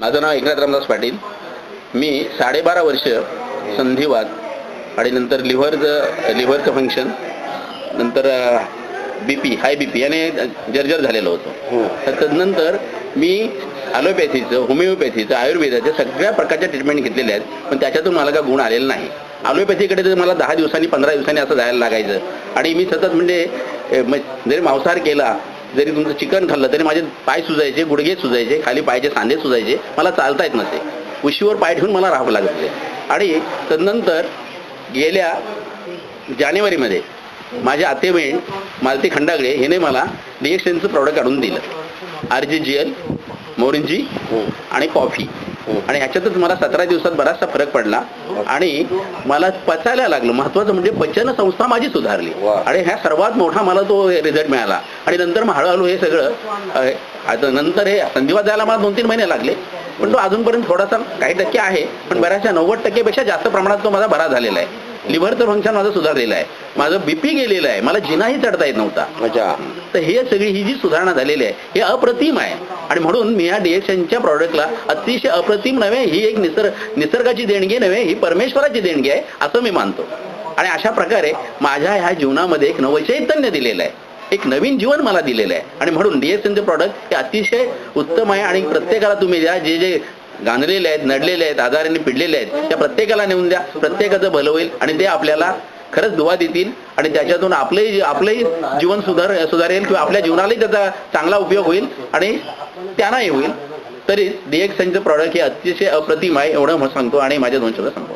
माझं नाव एकनाथ रामदास पाटील. मी साडेबारा वर्ष संधिवात आणि नंतर लिव्हरचं लिव्हरचं फंक्शन नंतर बी पी हाय बी पी याने जर्जर झालेलो होतो. तर तदनंतर मी ॲलोपॅथीचं होमिओपॅथीचं आयुर्वेदाच्या सगळ्या प्रकारच्या ट्रीटमेंट घेतलेल्या आहेत पण त्याच्यातून मला काय गुण आलेला नाही. ॲलोपॅथीकडे तर मला दहा दिवसांनी पंधरा दिवसांनी असं जायला लागायचं आणि मी सतत म्हणजे जरी मांसाहार केला जरी तुमचं चिकन खाल्लं तरी माझे पाय सुजायचे गुडघे सुजायचे खाली पायचे सांधे सुजायचे मला चालता येत नसे. उशीवर पाय ठेवून मला राहावं लागत होते आणि तदनंतर गेल्या जानेवारीमध्ये माझ्या आतेबहीण मालती खंडागळे हिने मला डिएक्शनचं प्रॉडक्ट आणून दिलं. आर जी जी एल मोरिंजी हो, आणि कॉफी. आणि ह्याच्यातच मला सतरा दिवसात बराचसा फरक पडला. आणि मला पचायला लागलं. महत्वाचं म्हणजे पचन संस्था माझी सुधारली. आणि ह्या सर्वात मोठा मला तो रिझल्ट मिळाला. आणि नंतर मग हळूहळू हे सगळं नंतर हे संधिवात जायला मला दोन तीन महिने लागले. पण तो अजूनपर्यंत थोडासा काही टक्के आहे. पण बऱ्याचशा नव्वद टक्केपेक्षा जास्त प्रमाणात तो माझा बरा झालेला आहे. लिव्हरचं फंक्शन माझं सुधारलेलं आहे. माझं बीपी गेलेलं आहे. मला जिनाही चढता येत नव्हता. अच्छा. तर हे सगळी ही जी सुधारणा झालेली आहे हे अप्रतिम आहे. आणि म्हणून मी या डिएक्शनच्या प्रॉडक्टला अतिशय अप्रतिम नव्हे ही एक निसर्ग निसर्गाची देणगी नव्हे ही परमेश्वराची देणगी आहे असं मी मानतो. आणि अशा प्रकारे माझ्या ह्या जीवनामध्ये एक नवचैतन्य दिलेलं आहे. एक नवीन जीवन मला दिलेलं आहे. आणि म्हणून डीएसएनचे प्रॉडक्ट हे अतिशय उत्तम आहे. आणि प्रत्येकाला तुम्ही द्या जे जे गांजलेले आहेत नडलेले आहेत आजाराने पिडलेले आहेत. त्या प्रत्येकाला नेऊन द्या प्रत्येकाचं भलं होईल आणि ते आपल्याला खरंच दुवा देतील आणि त्याच्यातून आपलंही आपलंही जीवन सुधार सुधारेल किंवा आपल्या जीवनालाही त्याचा चांगला उपयोग होईल आणि त्यांनाही होईल. तरी डीएक्सनचं प्रॉडक्ट हे अतिशय अप्रतिम आहे एवढं सांगतो आणि माझ्या दोन शब्द सांगतो.